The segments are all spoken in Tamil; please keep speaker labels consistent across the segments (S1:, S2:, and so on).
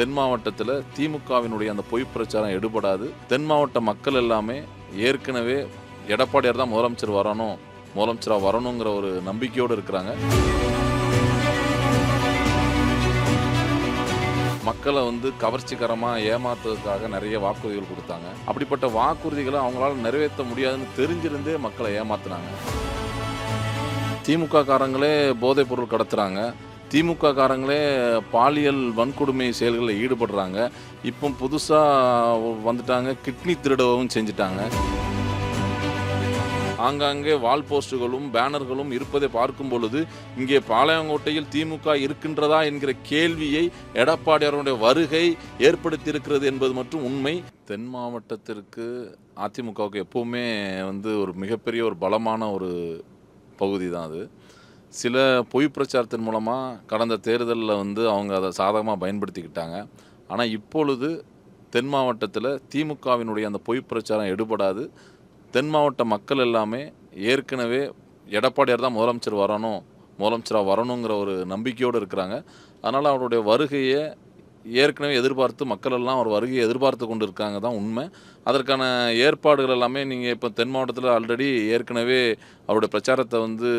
S1: தென் மாவட்டத்தில் திமுகவினுடைய அந்த பொய் பிரச்சாரம் எடுபடாது. தென் மாவட்ட மக்கள் எல்லாமே ஏற்கனவே எடப்பாடியார் தான் முதலமைச்சர் வரணும் முதலமைச்சராக வரணுங்கிற ஒரு நம்பிக்கையோடு இருக்கிறாங்க. மக்களை வந்து கவர்ச்சிகரமாக ஏமாத்துறதுக்காக நிறைய வாக்குறுதிகள் கொடுத்தாங்க. அப்படிப்பட்ட வாக்குறுதிகளை அவங்களால நிறைவேற்ற முடியாதுன்னு தெரிஞ்சிருந்தே மக்களை ஏமாத்துனாங்க. திமுக காரங்களே போதைப் பொருள் கடத்துறாங்க. திமுக காரங்களே பாலியல் வன்கொடுமை செயல்களில் ஈடுபடுறாங்க. இப்போ புதுசாக வந்துட்டாங்க. கிட்னி திருடவும் செஞ்சுட்டாங்க. ஆங்காங்கே வால் போஸ்டுகளும் பேனர்களும் இருப்பதை பார்க்கும் பொழுது இங்கே பாளையங்கோட்டையில் திமுக இருக்கின்றதா என்கிற கேள்வியை எடப்பாடியாருடைய வருகை ஏற்படுத்தியிருக்கிறது என்பது மட்டும் உண்மை. தென் மாவட்டத்திற்கு அதிமுகவுக்கு எப்பவுமே வந்து ஒரு மிகப்பெரிய ஒரு பலமான ஒரு பகுதி தான் அது. சில பொய் பிரச்சாரத்தின் மூலமாக கடந்த தேர்தலில் வந்து அவங்க அதை சாதகமாக பயன்படுத்திக்கிட்டாங்க. ஆனால் இப்பொழுது தென் மாவட்டத்தில் திமுகவினுடைய அந்த பொய் பிரச்சாரம் எடுபடாது. தென் மாவட்ட மக்கள் எல்லாமே ஏற்கனவே எடப்பாடியார் தான் முதலமைச்சர் வரணும் முதலமைச்சராக வரணுங்கிற ஒரு நம்பிக்கையோடு இருக்கிறாங்க. அதனால் அவருடைய வருகையை ஏற்கனவே எதிர்பார்த்து மக்கள் எல்லாம் அவர் வருகையை எதிர்பார்த்து கொண்டு இருக்காங்க தான் உண்மை. அதற்கான ஏற்பாடுகள் எல்லாமே நீங்கள் இப்போ தென் மாவட்டத்தில் ஆல்ரெடி ஏற்கனவே அவருடைய பிரச்சாரத்தை வந்து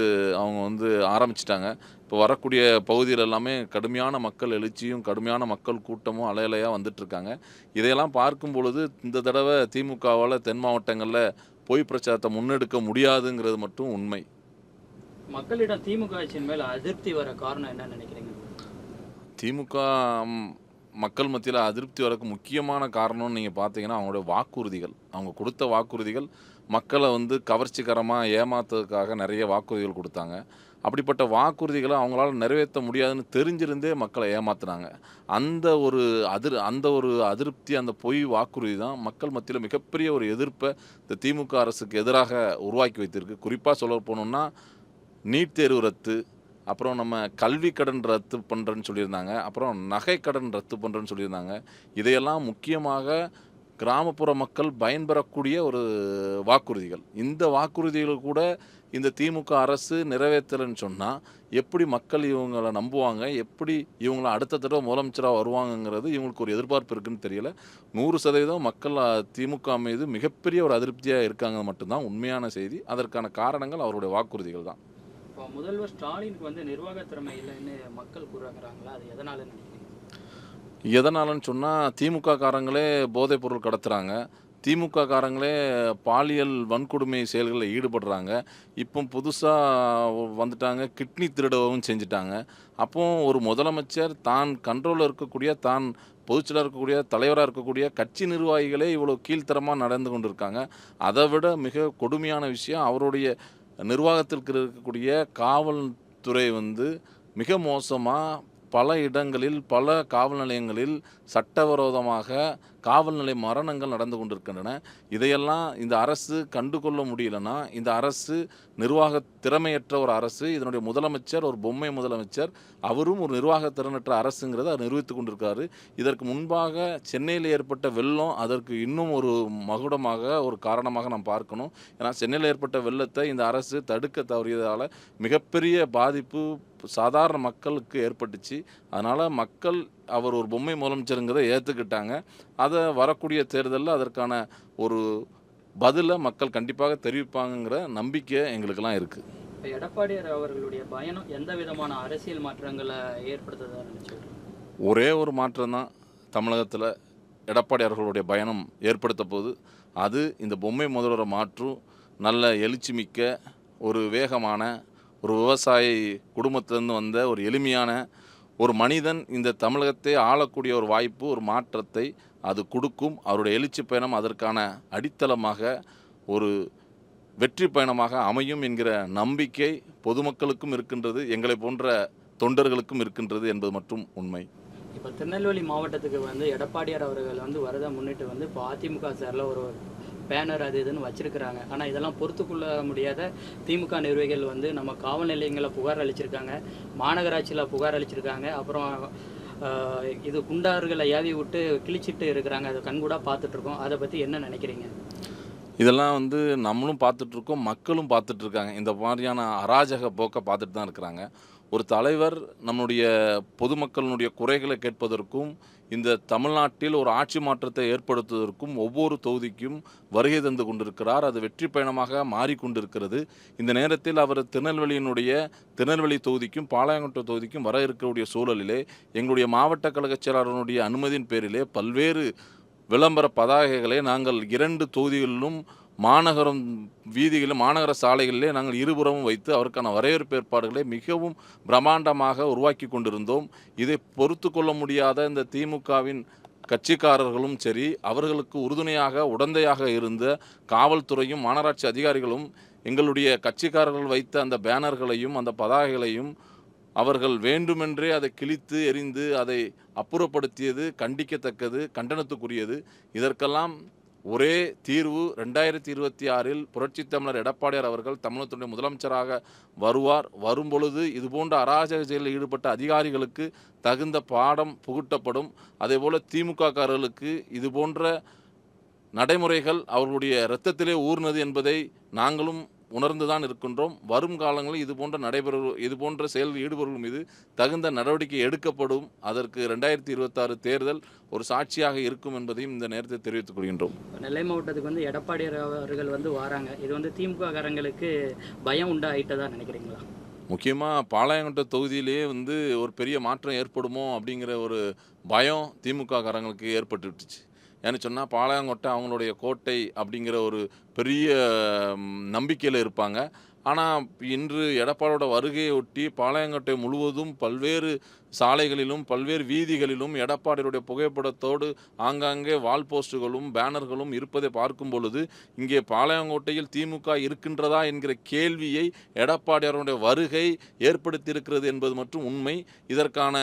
S1: அவங்க வந்து ஆரம்பிச்சிட்டாங்க. இப்போ வரக்கூடிய பகுதியில் எல்லாமே கடுமையான மக்கள் எழுச்சியும் கடுமையான மக்கள் கூட்டமும் அலையலையாக வந்துட்டு இருக்காங்க இதையெல்லாம் பார்க்கும் பொழுது இந்த தடவை திமுகவால் தென் மாவட்டங்களில் பொய் பிரச்சாரத்தை முன்னெடுக்க முடியாதுங்கிறது மட்டும் உண்மை.
S2: மக்களிடம் திமுக ஆட்சியின் மேல அதிருப்தி வர காரணம் என்ன நினைக்கிறீங்க?
S1: திமுக மக்கள் மத்தியில் அதிருப்தி வரக்கு முக்கியமான காரணம்னு நீங்கள் பார்த்தீங்கன்னா அவங்களுடைய வாக்குறுதிகள். அவங்க கொடுத்த வாக்குறுதிகள் மக்களை வந்து கவர்ச்சிகரமாக ஏமாத்துறதுக்காக நிறைய வாக்குறுதிகள் கொடுத்தாங்க. அப்படிப்பட்ட வாக்குறுதிகளை அவங்களால நிறைவேற்ற முடியாதுன்னு தெரிஞ்சிருந்தே மக்களை ஏமாத்துனாங்க. அந்த ஒரு அதிர் அந்த ஒரு அதிருப்தி அந்த பொய் வாக்குறுதி தான் மக்கள் மத்தியில் மிகப்பெரிய ஒரு எதிர்ப்பை இந்த திமுக அரசுக்கு எதிராக உருவாக்கி வைத்திருக்கு. குறிப்பாக சொல்ல போனோம்னா நீட் தேர்வு ரத்து அப்புறம் நம்ம கல்வி கடன் ரத்து பண்ணுறேன்னு சொல்லியிருந்தாங்க. அப்புறம் நகை கடன் ரத்து பண்ணுறேன்னு சொல்லியிருந்தாங்க. இதையெல்லாம் முக்கியமாக கிராமப்புற மக்கள் பயன்பெறக்கூடிய ஒரு வாக்குறுதிகள். இந்த வாக்குறுதிகள் கூட இந்த திமுக அரசு நிறைவேற்றலைன்னு சொன்னால் எப்படி மக்கள் இவங்களை நம்புவாங்க எப்படி இவங்கள அடுத்த தடவை முதலமைச்சராக வருவாங்கங்கிறது இவங்களுக்கு ஒரு எதிர்பார்ப்பு இருக்குன்னு தெரியல. நூறு சதவீதம் மக்கள் திமுக மீது மிகப்பெரிய ஒரு அதிருப்தியாக இருக்காங்க மட்டும்தான் உண்மையான செய்தி. அதற்கான காரணங்கள் அவருடைய வாக்குறுதிகள் தான்.
S2: இப்போ முதல்வர் ஸ்டாலினுக்கு வந்து நிர்வாக திறமை இல்லைன்னு மக்கள் கூறுறாங்களா அது எதனால
S1: எதனாலன்னு சொன்னால் திமுக காரங்களே போதைப் பொருள் கடத்துறாங்க. திமுக காரங்களே பாலியல் வன்கொடுமை செயல்களில் ஈடுபடுறாங்க. இப்போ புதுசாக வந்துட்டாங்க கிட்னி திருடவும் செஞ்சுட்டாங்க. அப்போ ஒரு முதலமைச்சர் தான் கண்ட்ரோலில் இருக்கக்கூடிய தான் பொதுச்செயலாக இருக்கக்கூடிய தலைவராக இருக்கக்கூடிய கட்சி நிர்வாகிகளே இவ்வளோ கீழ்த்தரமாக நடந்து கொண்டிருக்காங்க. அதை விட மிக கொடுமையான விஷயம் அவருடைய நிர்வாகத்திற்கு இருக்கக்கூடிய காவல்துறை வந்து மிக மோசமாக பல இடங்களில் பல காவல் நிலையங்களில் சட்டவிரோதமாக காவல் நிலைய மரணங்கள் நடந்து கொண்டிருக்கின்றன. இதையெல்லாம் இந்த அரசு கண்டுகொள்ள முடியலன்னா இந்த அரசு நிர்வாக திறமையற்ற ஒரு அரசு இதனுடைய முதலமைச்சர் ஒரு பொம்மை முதலமைச்சர் அவரும் ஒரு நிர்வாக திறனற்ற அரசுங்கிறத அவர் நிரூபித்து கொண்டிருக்காரு. இதற்கு முன்பாக சென்னையில் ஏற்பட்ட வெள்ளம் அதற்கு இன்னும் ஒரு மகுடமாக ஒரு காரணமாக நாம் பார்க்கணும். ஏன்னா சென்னையில் ஏற்பட்ட வெள்ளத்தை இந்த அரசு தடுக்க தவறியதால் மிகப்பெரிய பாதிப்பு சாதாரண மக்களுக்கு ஏற்பட்டுச்சு. அதனால் மக்கள் அவர் ஒரு பொம்மை முதலமைச்சருங்கிறத ஏற்றுக்கிட்டாங்க அதை வரக்கூடிய தேர்தலில் அதற்கான ஒரு பதிலை மக்கள் கண்டிப்பாக தெரிவிப்பாங்கங்கிற நம்பிக்கை எங்களுக்கெல்லாம் இருக்குது
S2: எடப்பாடியார் அவர்களுடைய பயணம் எந்த விதமான அரசியல் மாற்றங்களை ஏற்படுத்துதா நினைச்சுக்கிறீங்க
S1: ஒரே ஒரு மாற்றம் தான் தமிழகத்தில் எடப்பாடி அவர்களுடைய பயணம் ஏற்படுத்த போது அது இந்த பொம்மை முதல்வரை மாற்றும் நல்ல எழுச்சி மிக்க ஒரு வேகமான ஒரு விவசாயி குடும்பத்திலேருந்து வந்த ஒரு எளிமையான ஒரு மனிதன் இந்த தமிழகத்தை ஆளக்கூடிய ஒரு வாய்ப்பு ஒரு மாற்றத்தை அது கொடுக்கும். அவருடைய எழுச்சி பயணம் அதற்கான அடித்தளமாக ஒரு வெற்றி பயணமாக அமையும் என்கிற நம்பிக்கை பொதுமக்களுக்கும் இருக்கின்றது எங்களை போன்ற தொண்டர்களுக்கும் இருக்கின்றது என்பது மட்டும் உண்மை.
S2: இப்போ திருநெல்வேலி மாவட்டத்துக்கு வந்து எடப்பாடியார் அவர்கள் வந்து வரதை முன்னிட்டு வந்து இப்போ அதிமுக சார்ல ஒரு பேனர் அது இதுன்னு வச்சிருக்கிறாங்க. ஆனால் இதெல்லாம் பொறுத்துக்கொள்ள முடியாத திமுக நிர்வாகிகள் வந்து நம்ம காவல் நிலையங்களை புகார் அளிச்சிருக்காங்க. மாநகராட்சியில் புகார் அளிச்சிருக்காங்க. அப்புறம் இது குண்டார்களை ஏவி விட்டு கிழிச்சிட்டு இருக்கிறாங்க. அதை கண்கூடாக பார்த்துட்ருக்கோம். அதை பற்றி என்ன நினைக்கிறீங்க?
S1: இதெல்லாம் வந்து நம்மளும் பார்த்துட்ருக்கோம். மக்களும் பார்த்துட்ருக்காங்க. இந்த மாதிரியான அராஜக போக்கை பார்த்துட்டு தான் இருக்கிறாங்க. ஒரு தலைவர் நம்முடைய பொதுமக்களுடைய குறைகளை கேட்பதற்கும் இந்த தமிழ்நாட்டில் ஒரு ஆட்சி மாற்றத்தை ஏற்படுத்துவதற்கும் ஒவ்வொரு தொகுதிக்கும் வருகை தந்து கொண்டிருக்கிறார். அது வெற்றி பயணமாக மாறிக்கொண்டிருக்கிறது. இந்த நேரத்தில் அவர் திருநெல்வேலியினுடைய திருநெல்வேலி தொகுதிக்கும் பாளையங்கோட்டை தொகுதிக்கும் வர இருக்கக்கூடிய சூழலிலே எங்களுடைய மாவட்ட கழக செயலாளருடைய அனுமதியின் பேரிலே பல்வேறு விளம்பர பதாகைகளை நாங்கள் இரண்டு தொகுதிகளிலும் மாநகரம் வீதிகளிலும் மாநகர சாலைகளிலே நாங்கள் இருபுறமும் வைத்து அவருக்கான வரவேற்பு ஏற்பாடுகளை மிகவும் பிரம்மாண்டமாக உருவாக்கி கொண்டிருந்தோம். இதை பொறுத்து கொள்ள முடியாத இந்த திமுகவின் கட்சிக்காரர்களும் சரி அவர்களுக்கு உறுதுணையாக உடந்தையாக இருந்த காவல்துறையும் மாநகராட்சி அதிகாரிகளும் எங்களுடைய கட்சிக்காரர்கள் வைத்த அந்த பேனர்களையும் அந்த பதாகைகளையும் அவர்கள் வேண்டுமென்றே அதை கிழித்து எறிந்து அதை அப்புறப்படுத்தியது கண்டிக்கத்தக்கது கண்டனத்துக்குரியது. இதற்கெல்லாம் ஒரே தீர்வு ரெண்டாயிரத்தி இருபத்தி ஆறில் புரட்சித் தமிழர் எடப்பாடியார் அவர்கள் தமிழகத்துடைய முதலமைச்சராக வருவார். வரும்பொழுது இதுபோன்ற அராஜக செயலில் ஈடுபட்ட அதிகாரிகளுக்கு தகுந்த பாடம் புகுட்டப்படும். அதேபோல் திமுககாரர்களுக்கு இதுபோன்ற நடைமுறைகள் அவர்களுடைய இரத்தத்திலே ஊர்னது என்பதை நாங்களும் உணர்ந்துதான் இருக்கின்றோம். வரும் காலங்களில் இது போன்ற நடைபெற இது போன்ற செயல்கள் ஈடுபவர்கள் மீது தகுந்த நடவடிக்கை எடுக்கப்படும். அதற்கு ரெண்டாயிரத்தி இருபத்தாறு தேர்தல் ஒரு சாட்சியாக இருக்கும் என்பதையும் இந்த நேரத்தில் தெரிவித்துக் கொள்கின்றோம்.
S2: நெல்லை மாவட்டத்துக்கு வந்து எடப்பாடியார் அவர்கள் வந்து வராங்க. இது வந்து திமுக காரங்களுக்கு பயம் உண்டாயிட்டதா நினைக்கிறீங்களா?
S1: முக்கியமாக பாளையங்கோட்டை தொகுதியிலேயே வந்து ஒரு பெரிய மாற்றம் ஏற்படுமோ அப்படிங்கிற ஒரு பயம் திமுக காரங்களுக்கு ஏற்பட்டு விட்டுச்சு ஏன்னு சொன்னால் பாளையங்கோட்டை அவங்களுடைய கோட்டை அப்படிங்கிற ஒரு பெரிய நம்பிக்கையில் இருப்பாங்க. ஆனால் இன்று எடப்பாடோட வருகையை ஒட்டி பாளையங்கோட்டை முழுவதும் பல்வேறு சாலைகளிலும் பல்வேறு வீதிகளிலும் எடப்பாடியுடைய புகைப்படத்தோடு ஆங்காங்கே வால் போஸ்டுகளும் பேனர்களும் இருப்பதை பார்க்கும் பொழுது இங்கே பாளையங்கோட்டையில் திமுக இருக்கின்றதா என்கிற கேள்வியை எடப்பாடியாருடைய வருகை ஏற்படுத்தியிருக்கிறது என்பது மற்றும் உண்மை. இதற்கான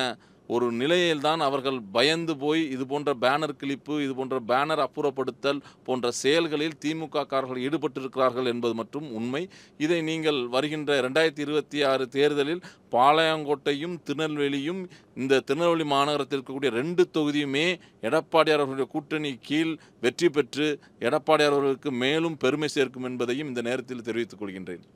S1: ஒரு நிலையில்தான் அவர்கள் பயந்து போய் இது போன்ற பேனர் கிளிப்பு இது போன்ற பேனர் அப்புறப்படுத்தல் போன்ற செயல்களில் திமுக காரர்கள் ஈடுபட்டிருக்கிறார்கள் என்பது மற்றும் உண்மை. இதை நீங்கள் வருகின்ற ரெண்டாயிரத்தி இருபத்தி ஆறு தேர்தலில் பாளையங்கோட்டையும் திருநெல்வேலியும் இந்த திருநெல்வேலி மாநகரத்தில் இருக்கக்கூடிய ரெண்டு தொகுதியுமே எடப்பாடியார் அவர்களுடைய கூட்டணி கீழ் வெற்றி பெற்று எடப்பாடியார் அவர்களுக்கு மேலும் பெருமை சேர்க்கும் என்பதையும் இந்த நேரத்தில் தெரிவித்துக் கொள்கின்றேன்.